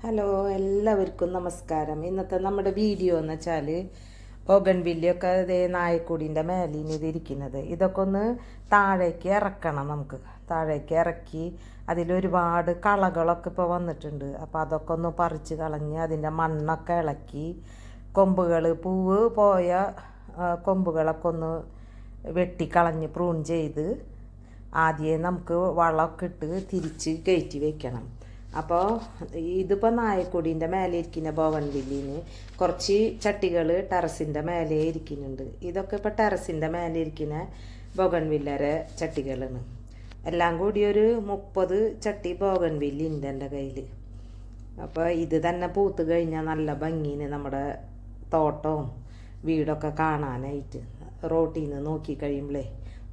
Hello എല്ലാവർക്കും നമസ്കാരം. ഇന്നത്തെ നമ്മുടെ വീഡിയോ എന്ന് വെച്ചാൽ ഓഗൻ വില്ലിയൊക്കെ ഇതേ നായക്കൂടിന്റെ മേലിന് ഇതിരിക്കുന്നത് ഇതൊക്കെ ഒന്ന് താഴേക്ക് ഇറക്കണം നമുക്ക്. താഴേക്ക് ഇറക്കി അതിലൊരുപാട് കളകളൊക്കെ ഇപ്പോൾ വന്നിട്ടുണ്ട്. അപ്പോൾ അതൊക്കെ ഒന്ന് പറിച്ച് കളഞ്ഞ് അതിന്റെ മണ്ണൊക്കെ ഇളക്കി കൊമ്പുകൾ പൂവ് പോയ കൊമ്പുകളൊക്കെ ഒന്ന് വെട്ടിക്കളഞ്ഞ് പ്രൂൺ ചെയ്ത് ആദ്യമേ നമുക്ക് വളമൊക്കെ ഇട്ട് തിരിച്ച് കയറ്റി വെക്കണം. അപ്പോൾ ഇതിപ്പോൾ നായക്കൊടീന്റെ മേലെ ഇരിക്കുന്ന ബോവൻവില്ലിന് കുറച്ച് ചട്ടികൾ ടെറസിന്റെ മേലെ ഇരിക്കുന്നുണ്ട്. ഇതൊക്കെ ഇപ്പോൾ ടെറസിന്റെ മേലെ ഇരിക്കുന്ന ബോഗൺവില്ലരെ ചട്ടികളാണ്. എല്ലാം കൂടി ഒരു മുപ്പത് ചട്ടി ബോഗൺവില്ലി ഉണ്ട് എന്റെ കയ്യിൽ അപ്പോൾ ഇത് തന്നെ പൂത്ത് കഴിഞ്ഞാൽ നല്ല ഭംഗിന് നമ്മുടെ തോട്ടവും വീടൊക്കെ കാണാനായിട്ട് റോട്ടിൽ നിന്ന് നോക്കി കഴിയുമ്പോഴേ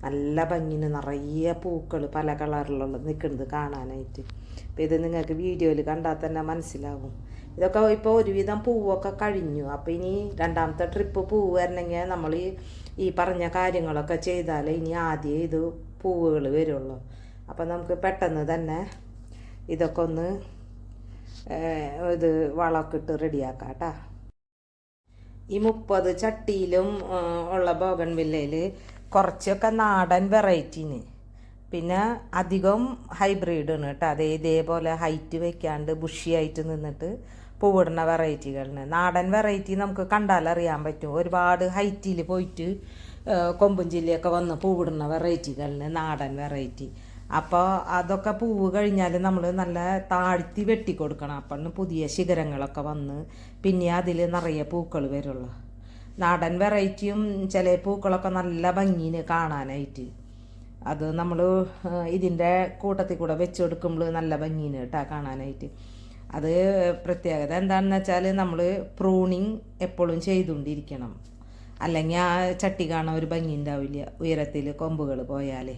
നല്ല ഭംഗിന് നിറയെ പൂക്കൾ പല കളറിലുള്ള നിൽക്കുന്നത് കാണാനായിട്ട്. അപ്പോൾ ഇത് നിങ്ങൾക്ക് വീഡിയോയിൽ കണ്ടാൽ തന്നെ മനസ്സിലാകും ഇതൊക്കെ ഇപ്പോൾ ഒരുവിധം പൂവൊക്കെ കഴിഞ്ഞു. അപ്പോൾ ഇനി രണ്ടാമത്തെ ട്രിപ്പ് പൂവ് വരണമെങ്കിൽ നമ്മൾ ഈ പറഞ്ഞ കാര്യങ്ങളൊക്കെ ചെയ്താൽ ഇനി ആദ്യം ഇത് പൂവുകൾ വരുള്ളൂ. അപ്പോൾ നമുക്ക് പെട്ടെന്ന് തന്നെ ഇതൊക്കെ ഒന്ന് ഇത് വളമൊക്കെ ഇട്ട് റെഡിയാക്കാം കേട്ടോ. ഈ മുപ്പത് ചട്ടിയിലും ഉള്ള ബോഗൺ വില്ലയിൽ കുറച്ചൊക്കെ നാടൻ വെറൈറ്റീന്. പിന്നെ അധികം ഹൈബ്രിഡാണ് കേട്ടോ. അതേ ഇതേപോലെ ഹൈറ്റ് വെക്കാണ്ട് ബുഷിയായിട്ട് നിന്നിട്ട് പൂവിടുന്ന വെറൈറ്റികളിന് നാടൻ വെറൈറ്റി നമുക്ക് കണ്ടാലറിയാൻ പറ്റും. ഒരുപാട് ഹൈറ്റിൽ പോയിട്ട് കൊമ്പും ജില്ലയൊക്കെ വന്ന് പൂവിടുന്ന വെറൈറ്റികളിന് നാടൻ വെറൈറ്റി. അപ്പോൾ അതൊക്കെ പൂവ് കഴിഞ്ഞാൽ നമ്മൾ നല്ല താഴ്ത്തി വെട്ടിക്കൊടുക്കണം. അപ്പം പുതിയ ശിഖരങ്ങളൊക്കെ വന്ന് പിന്നെ അതിൽ നിറയെ പൂക്കൾ വരുള്ളൂ. നാടൻ വെറൈറ്റിയും ചില പൂക്കളൊക്കെ നല്ല ഭംഗിന് കാണാനായിട്ട്. അത് നമ്മൾ ഇതിന്റെ കൂട്ടത്തിൽ കൂടെ വെച്ച് കൊടുക്കുമ്പോൾ നല്ല ഭംഗിന് കേട്ടോ കാണാനായിട്ട്. അത് പ്രത്യേകത എന്താണെന്ന് വെച്ചാൽ നമ്മൾ പ്രൂണിങ് എപ്പോഴും ചെയ്തുകൊണ്ടിരിക്കണം. അല്ലെങ്കിൽ ആ ചട്ടി കാണാൻ ഒരു ഭംഗി ഉണ്ടാവില്ല ഉയരത്തിൽ കൊമ്പുകൾ പോയാലേ.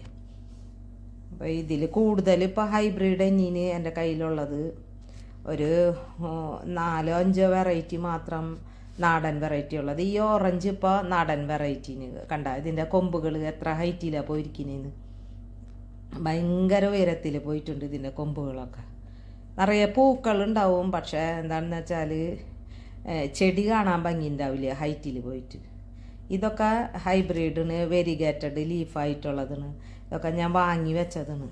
അപ്പോൾ ഇതിൽ കൂടുതൽ ഇപ്പോൾ ഹൈബ്രിഡ് എഞ്ഞീന് എന്റെ കയ്യിലുള്ളത് ഒരു നാലോ അഞ്ചോ വെറൈറ്റി മാത്രം നാടൻ വെറൈറ്റി ഉള്ളത്. ഈ ഓറഞ്ച് ഇപ്പോൾ നാടൻ വെറൈറ്റീന് കണ്ട ഇതിന്റെ കൊമ്പുകൾ എത്ര ഹൈറ്റിലാണ് പോയിരിക്കുന്നതെന്ന് ഭയങ്കര ഉയരത്തിൽ പോയിട്ടുണ്ട് ഇതിന്റെ കൊമ്പുകളൊക്കെ. നിറയെ പൂക്കളുണ്ടാവും പക്ഷേ എന്താണെന്ന് വെച്ചാൽ ചെടി കാണാൻ ഭംഗി ഉണ്ടാവില്ല ഹൈറ്റിൽ പോയിട്ട്. ഇതൊക്കെ ഹൈബ്രിഡിന് വെരിഗേറ്റഡ് ലീഫായിട്ടുള്ളതാണ് ഇതൊക്കെ ഞാൻ വാങ്ങി വെച്ചതാണ്.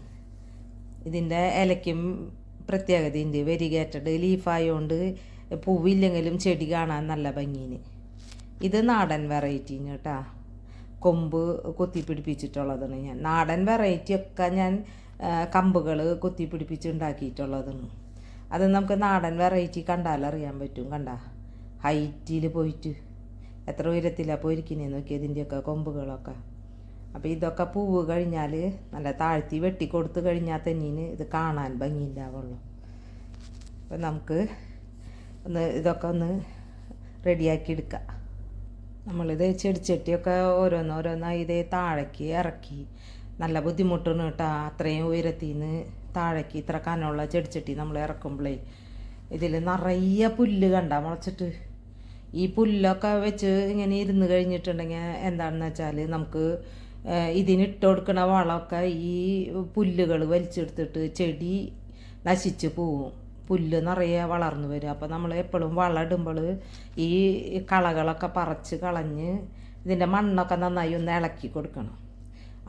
ഇതിന്റെ ഇലയ്ക്കും പ്രത്യേകതയുണ്ട് വെരിഗേറ്റഡ് ലീഫായതുകൊണ്ട് പൂവില്ലെങ്കിലും ചെടി കാണാൻ നല്ല ഭംഗിന് ഇത് നാടൻ വെറൈറ്റീന് കേട്ടാ. കൊമ്പ് കൊത്തിപ്പിടിപ്പിച്ചിട്ടുള്ളതാണ് ഞാൻ. നാടൻ വെറൈറ്റി ഒക്കെ ഞാൻ കമ്പുകൾ കുത്തി പിടിപ്പിച്ച് ഉണ്ടാക്കിയിട്ടുള്ളതാണ്. അത് നമുക്ക് നാടൻ വെറൈറ്റി കണ്ടാലറിയാൻ പറ്റും കണ്ട. ഹൈറ്റിൽ പോയിട്ട് എത്ര ഉയരത്തിലാണ് പോയിരിക്കുന്നേ നോക്കി ഇതിന്റെയൊക്കെ കൊമ്പുകളൊക്കെ. അപ്പോൾ ഇതൊക്കെ പൂവ് കഴിഞ്ഞാൽ നല്ല താഴ്ത്തി വെട്ടി കൊടുത്തു കഴിഞ്ഞാൽ തന്നെ ഇത് കാണാൻ ഭംഗിയില്ലാവുള്ളൂ അപ്പം നമുക്ക് ഒന്ന് ഇതൊക്കെ ഒന്ന് റെഡിയാക്കി എടുക്കാം. നമ്മളിത് ചെടിച്ചട്ടിയൊക്കെ ഓരോന്നോരോന്നായി ഇതേ താഴേക്ക് ഇറക്കി. നല്ല ബുദ്ധിമുട്ടാണ് കേട്ടോ. അത്രയും ഉയരത്തിൽ നിന്ന് താഴേക്ക് ഇത്ര കനമുള്ള ചെടിച്ചട്ടി നമ്മൾ ഇറക്കുമ്പോഴേ ഇതിൽ നിറയെ പുല്ല് കണ്ട മുളച്ചിട്ട്. ഈ പുല്ലൊക്കെ വെച്ച് ഇങ്ങനെ ഇരുന്ന് കഴിഞ്ഞിട്ടുണ്ടെങ്കിൽ എന്താണെന്ന് വെച്ചാൽ നമുക്ക് ഇതിനിട്ട് കൊടുക്കുന്ന വളമൊക്കെ ഈ പുല്ലുകൾ വലിച്ചെടുത്തിട്ട് ചെടി നശിച്ച് പോവും. പുല്ല് നിറയെ വളർന്നു വരും. അപ്പോൾ നമ്മൾ എപ്പോഴും വളം ഇടുമ്പോൾ ഈ കളകളൊക്കെ പറിച്ച് കളഞ്ഞ് ഇതിന്റെ മണ്ണൊക്കെ നന്നായി ഒന്ന് ഇളക്കി കൊടുക്കണം.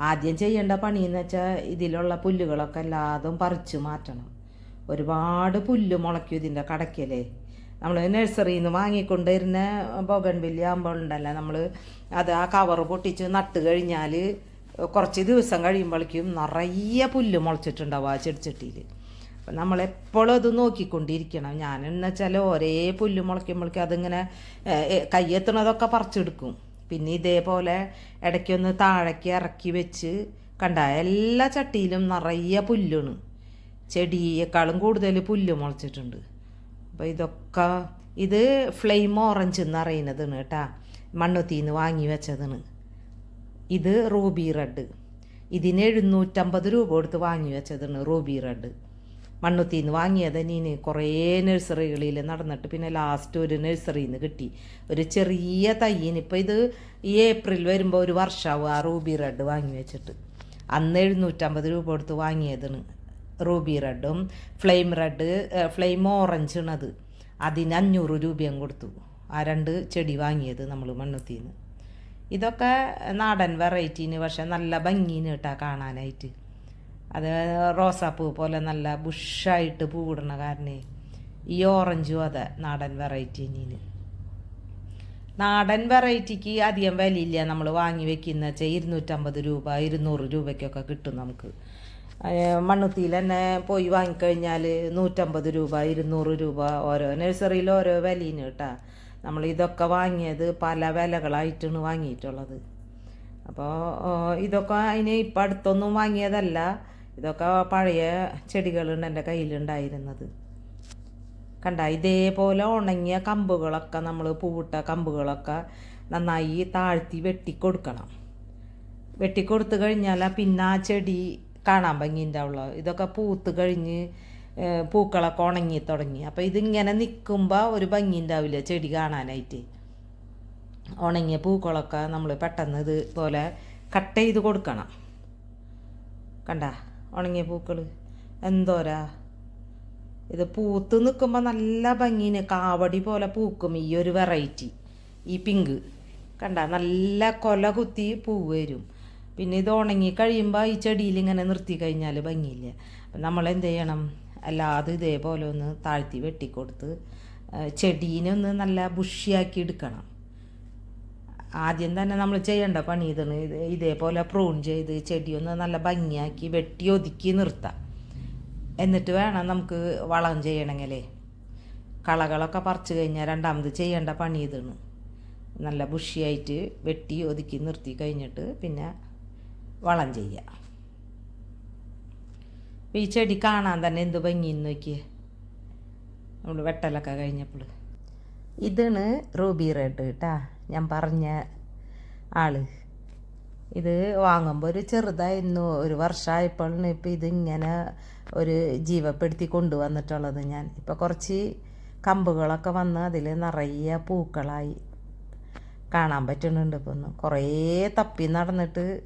ആദ്യം ചെയ്യേണ്ട പണിയെന്ന് വെച്ചാൽ ഇതിലുള്ള പുല്ലുകളൊക്കെ എല്ലാതും പറിച്ച് മാറ്റണം. ഒരുപാട് പുല്ല് മുളയ്ക്കും ഇതിന്റെ കടയ്ക്കലേ. നമ്മൾ നഴ്സറിയിൽ നിന്ന് വാങ്ങിക്കൊണ്ടിരുന്ന ബോഗൻ വലിയ ആകുമ്പോൾ ഉണ്ടല്ലോ നമ്മൾ അത് ആ കവർ പൊട്ടിച്ച് നട്ട് കഴിഞ്ഞാൽ കുറച്ച് ദിവസം കഴിയുമ്പോഴേക്കും നിറയെ പുല്ല് മുളച്ചിട്ടുണ്ടാവും ആ ചെടിച്ചട്ടിയിൽ അപ്പം നമ്മളെപ്പോഴും അത് നോക്കിക്കൊണ്ടിരിക്കണം. ഞാൻ എന്ന് വെച്ചാൽ ഒരേ പുല്ല് മുളയ്ക്കുമ്പോഴേക്കും അതിങ്ങനെ കയ്യെത്തണതൊക്കെ പറിച്ചെടുക്കും. പിന്നെ ഇതേപോലെ ഇടയ്ക്കൊന്ന് താഴേക്ക് ഇറക്കി വെച്ച് കണ്ട എല്ലാ ചട്ടിയിലും നിറയെ പുല്ലാണ്. ചെടിയേക്കാളും കൂടുതൽ പുല്ല് മുളച്ചിട്ടുണ്ട്. അപ്പോൾ ഇതൊക്കെ ഇത് ഫ്ലെയിം ഓറഞ്ച് എന്ന് അറിയുന്നതാണ് കേട്ടാ. മണ്ണുത്തിന്ന് വാങ്ങി വെച്ചതാണ്. ഇത് റൂബി റെഡ്. ഇതിന് എഴുന്നൂറ്റമ്പത് രൂപ കൊടുത്ത് വാങ്ങി വെച്ചതാണ് റൂബി റെഡ്. മണ്ണുത്തിന്ന് വാങ്ങിയത് നീന് കുറേ നഴ്സറികളിൽ നടന്നിട്ട് പിന്നെ ലാസ്റ്റ് ഒരു നഴ്സറിയിൽ നിന്ന് കിട്ടി. ഒരു ചെറിയ തയ്യിന് ഇപ്പോൾ ഇത് ഈ ഏപ്രിൽ വരുമ്പോൾ ഒരു വർഷമാവും ആ റൂബി റെഡ് വാങ്ങി വെച്ചിട്ട്. അന്ന് എഴുന്നൂറ്റമ്പത് രൂപ കൊടുത്ത് വാങ്ങിയതാണ് റൂബി റെഡും ഫ്ലെയിം റെഡ് ഫ്ലെയിം ഓറഞ്ചാണ് അത് അതിന് അഞ്ഞൂറ് രൂപയും കൊടുത്തു. ആ രണ്ട് ചെടി വാങ്ങിയത് നമ്മൾ മണ്ണുത്തിന്ന്. ഇതൊക്കെ നാടൻ വെറൈറ്റീന് പക്ഷെ നല്ല ഭംഗീന് കേട്ടാ കാണാനായിട്ട്. അത് റോസാപ്പൂ പോലെ നല്ല ബുഷായിട്ട് പൂവിടണ കാരണേ ഈ ഓറഞ്ചും അതെ നാടൻ വെറൈറ്റി വെറൈറ്റീനിന് നാടൻ വെറൈറ്റിക്ക് അധികം വിലയില്ല. നമ്മൾ വാങ്ങി വെക്കുന്ന വെച്ചാൽ ഇരുന്നൂറ്റമ്പത് രൂപ ഇരുന്നൂറ് രൂപയ്ക്കൊക്കെ കിട്ടും നമുക്ക്. മണ്ണുത്തിയിൽ തന്നെ പോയി വാങ്ങിക്കഴിഞ്ഞാൽ നൂറ്റമ്പത് രൂപ ഇരുന്നൂറ് രൂപ ഓരോ നഴ്സറിയിൽ ഓരോ വിലയിന് കേട്ടാ. നമ്മൾ ഇതൊക്കെ വാങ്ങിയത് പല വിലകളായിട്ടാണ് വാങ്ങിയിട്ടുള്ളത്. അപ്പോൾ ഇതൊക്കെ അതിന് ഇപ്പം അടുത്തൊന്നും വാങ്ങിയതല്ല. ഇതൊക്കെ പഴയ ചെടികളുണ്ട് എന്റെ കയ്യിലുണ്ടായിരുന്നത്. കണ്ട ഇതേപോലെ ഉണങ്ങിയ കമ്പുകളൊക്കെ നമ്മൾ പൂവിട്ട കമ്പുകളൊക്കെ നന്നായി താഴ്ത്തി വെട്ടിക്കൊടുക്കണം. വെട്ടിക്കൊടുത്തു കഴിഞ്ഞാൽ പിന്നെ ആ ചെടി കാണാൻ ഭംഗിയുണ്ടാവുള്ളൂ ഇതൊക്കെ പൂത്ത് കഴിഞ്ഞ് പൂക്കളൊക്കെ ഉണങ്ങി തുടങ്ങി. അപ്പോൾ ഇതിങ്ങനെ നിൽക്കുമ്പോൾ ഒരു ഭംഗി ഉണ്ടാവില്ല ചെടി കാണാനായിട്ട്. ഉണങ്ങിയ പൂക്കളൊക്കെ നമ്മൾ പെട്ടെന്ന് ഇതുപോലെ കട്ട് ചെയ്ത് കൊടുക്കണം. കണ്ട? ഉണങ്ങിയ പൂക്കൾ എന്തോരാ? ഇത് പൂത്ത് നിൽക്കുമ്പോൾ നല്ല ഭംഗിന് കാവടി പോലെ പൂക്കും ഈ ഒരു വെറൈറ്റി ഈ പിങ്ക് കണ്ട? നല്ല കൊല കുത്തി പൂ വരും. പിന്നെ ഇത് ഉണങ്ങി കഴിയുമ്പോൾ ഈ ചെടിയിൽ ഇങ്ങനെ നിർത്തി കഴിഞ്ഞാൽ ഭംഗിയില്ല. നമ്മൾ എന്ത് ചെയ്യണം? അല്ലാതെ ഇതേപോലെ ഒന്ന് താഴ്ത്തി വെട്ടിക്കൊടുത്ത് ചെടീനെ ഒന്ന് നല്ല ബുഷിയാക്കി എടുക്കണം. ആദ്യം തന്നെ നമ്മൾ ചെയ്യേണ്ട പണി ഇതാണ്. ഇത് ഇതേപോലെ പ്രൂൺ ചെയ്ത് ചെടിയൊന്ന് നല്ല ഭംഗിയാക്കി വെട്ടി ഒതുക്കി നിർത്താം. എന്നിട്ട് വേണം നമുക്ക് വളം ചെയ്യണമെങ്കിലേ. കളകളൊക്കെ പറിച്ച് കഴിഞ്ഞാൽ രണ്ടാമത് ചെയ്യേണ്ട പണി ഇതാണ്. നല്ല ബുഷിയായിട്ട് വെട്ടി ഒതുക്കി നിർത്തി കഴിഞ്ഞിട്ട് പിന്നെ വളം ചെയ്യുക. ഈ ചെടി കാണാൻ തന്നെ എന്ത് ഭംഗി നോക്കിയേ. നമ്മൾ വെട്ടലൊക്കെ കഴിഞ്ഞപ്പോൾ. ഇതാണ് റൂബി റെഡ് കേട്ടാ. ഞാൻ പറഞ്ഞ ആൾ. ഇത് വാങ്ങുമ്പോൾ ഒരു ചെറുതായിരുന്നു. ഒരു വർഷമായപ്പോഴാണ് ഇപ്പം ഇതിങ്ങനെ ഒരു ജീവപ്പെടുത്തി കൊണ്ടുവന്നിട്ടുള്ളത് ഞാൻ. ഇപ്പോൾ കുറച്ച് കമ്പുകളൊക്കെ വന്ന് അതിൽ നിറയെ പൂക്കളായി കാണാൻ പറ്റുന്നുണ്ട് ഇപ്പം ഒന്ന്. കുറേ തപ്പി നടന്നിട്ട്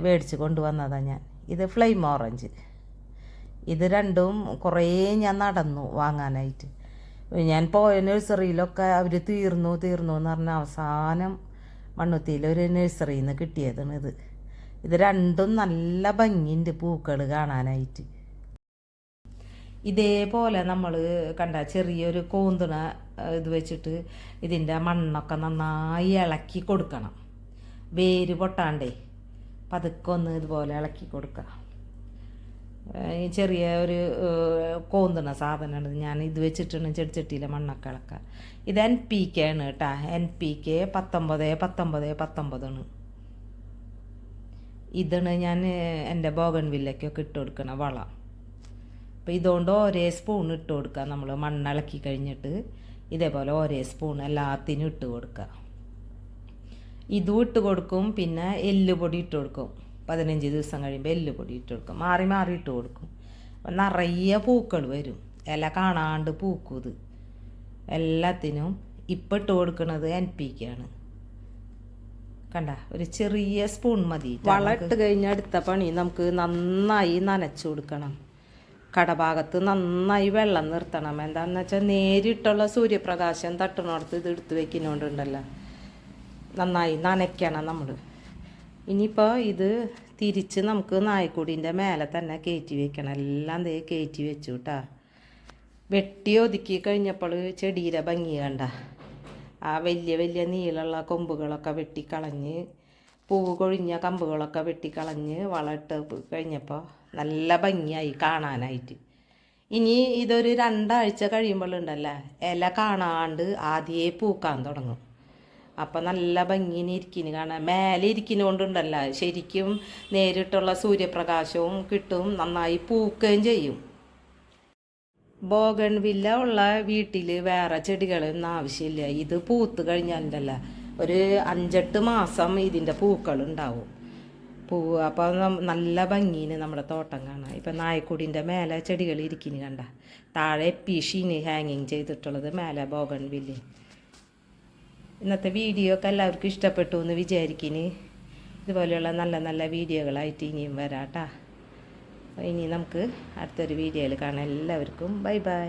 മേടിച്ച് കൊണ്ടുവന്നതാണ് ഞാൻ. ഇത് ഫ്ലെയിം ഓറഞ്ച്. ഇത് രണ്ടും കുറേ ഞാൻ നടന്നു വാങ്ങാനായിട്ട്. ഞാൻ പോയ നഴ്സറിയിലൊക്കെ അവർ തീർന്നു തീർന്നു എന്ന് പറഞ്ഞ അവസാനം മണ്ണുത്തിയിൽ ഒരു നഴ്സറിയിൽ നിന്ന് കിട്ടിയതാണ് ഇത്. ഇത് രണ്ടും നല്ല ഭംഗിയുണ്ട് പൂക്കൾ കാണാനായിട്ട്. ഇതേപോലെ നമ്മൾ കണ്ട ചെറിയൊരു കോന്തണ ഇത് വെച്ചിട്ട് ഇതിന്റെ മണ്ണൊക്കെ നന്നായി ഇളക്കി കൊടുക്കണം. വേര് പൊട്ടാണ്ടേ പതുക്കെ ഒന്ന് ഇതുപോലെ ഇളക്കി കൊടുക്കുക. ചെറിയ ഒരു കോന്തുന്ന സാധനമാണ് ഞാൻ ഇത് വെച്ചിട്ടാണ് ചെടിച്ചട്ടിയിലെ മണ്ണൊക്കെ ഇളക്കുക ഇത് എൻ പി കെ ആണ് കേട്ടോ. എൻ പി കെ പത്തൊമ്പത് പത്തൊമ്പത് പത്തൊമ്പതാണ്. ഇതാണ് ഞാൻ എന്റെ ബോഗൺ വില്ലയ്ക്കൊക്കെ ഇട്ട് കൊടുക്കണ വളം. അപ്പോൾ ഇതുകൊണ്ട് ഒരേ സ്പൂൺ ഇട്ട് കൊടുക്കുക നമ്മൾ മണ്ണിളക്കി കഴിഞ്ഞിട്ട്. ഇതേപോലെ ഒരേ സ്പൂൺ എല്ലാത്തിനും ഇട്ട് കൊടുക്കുക ഇതും ഇട്ട് കൊടുക്കും പിന്നെ എല്ലുപൊടി ഇട്ട് കൊടുക്കും. പതിനഞ്ച് ദിവസം കഴിയുമ്പോൾ എല്ലുപൊടി ഇട്ട് കൊടുക്കും. മാറി മാറി ഇട്ട് കൊടുക്കും. അപ്പം നിറയെ പൂക്കൾ വരും. ഇല കാണാണ്ട് പൂക്കും ഇത്. എല്ലാത്തിനും ഇപ്പം ഇട്ട് കൊടുക്കുന്നത് എൻ പി ആണ് കണ്ട? ഒരു ചെറിയ സ്പൂൺ മതി. വളം ഇട്ട് കഴിഞ്ഞ അടുത്ത പണി നമുക്ക് നന്നായി നനച്ചു കൊടുക്കണം. കടഭാഗത്ത് നന്നായി വെള്ളം നിർത്തണം. എന്താണെന്ന് വെച്ചാൽ നേരിട്ടുള്ള സൂര്യപ്രകാശം തട്ടുന്നിടത്ത് ഇത് എടുത്ത് വെക്കുന്നോണ്ടുണ്ടല്ലോ. നന്നായി നനയ്ക്കണം നമ്മൾ ഇനിയിപ്പോൾ ഇത് തിരിച്ച് നമുക്ക് നായ്ക്കൂടിന്റെ മേലെ തന്നെ കയറ്റി വെക്കണം. എല്ലാം ദേ കയറ്റി വെച്ചു കേട്ടാ വെട്ടി ഒതുക്കി കഴിഞ്ഞപ്പോൾ ചെടിയുടെ ഭംഗി കണ്ട. ആ വലിയ വലിയ നീളമുള്ള കൊമ്പുകളൊക്കെ വെട്ടിക്കളഞ്ഞ് പൂവ് കൊഴിഞ്ഞ കമ്പുകളൊക്കെ വെട്ടിക്കളഞ്ഞ് വളമിട്ട് കഴിഞ്ഞപ്പോൾ നല്ല ഭംഗിയായി കാണാനായിട്ട്. ഇനി ഇതൊരു രണ്ടാഴ്ച കഴിയുമ്പോഴുണ്ടല്ലേ ഇല കാണാണ്ട് ആദ്യമേ പൂക്കാൻ തുടങ്ങും. അപ്പം നല്ല ഭംഗിനെ ഇരിക്കുന്നു കാണാൻ. മേലെ ഇരിക്കുന്നതുകൊണ്ടുണ്ടല്ലോ ശരിക്കും നേരിട്ടുള്ള സൂര്യപ്രകാശവും കിട്ടും. നന്നായി പൂക്കുകയും ചെയ്യും. ബോഗൺ വില്ല ഉള്ള വീട്ടിൽ വേറെ ചെടികളൊന്നും ആവശ്യമില്ല. ഇത് പൂത്ത് കഴിഞ്ഞാലുണ്ടല്ല. ഒരു അഞ്ചെട്ട് മാസം ഇതിന്റെ പൂക്കൾ പൂ അപ്പോൾ നല്ല ഭംഗിന് നമ്മുടെ തോട്ടം കാണാം. ഇപ്പം നായക്കുടിന്റെ മേലെ ചെടികൾ ഇരിക്കുന്നു കണ്ട. താഴെ പിഷീന് ഹാങ്ങിങ് ചെയ്തിട്ടുള്ളത് മേലെ ബോഗൺ വില്ല്. ഇന്നത്തെ വീഡിയോ ഒക്കെ എല്ലാവർക്കും ഇഷ്ടപ്പെട്ടു എന്ന് വിചാരിക്കുന്നു. ഇതുപോലെയുള്ള നല്ല നല്ല വീഡിയോകളായിട്ട് ഇനിയും അപ്പോൾ ഇനി നമുക്ക് അടുത്തൊരു വീഡിയോയിൽ കാണാം. എല്ലാവർക്കും ബൈ ബൈ.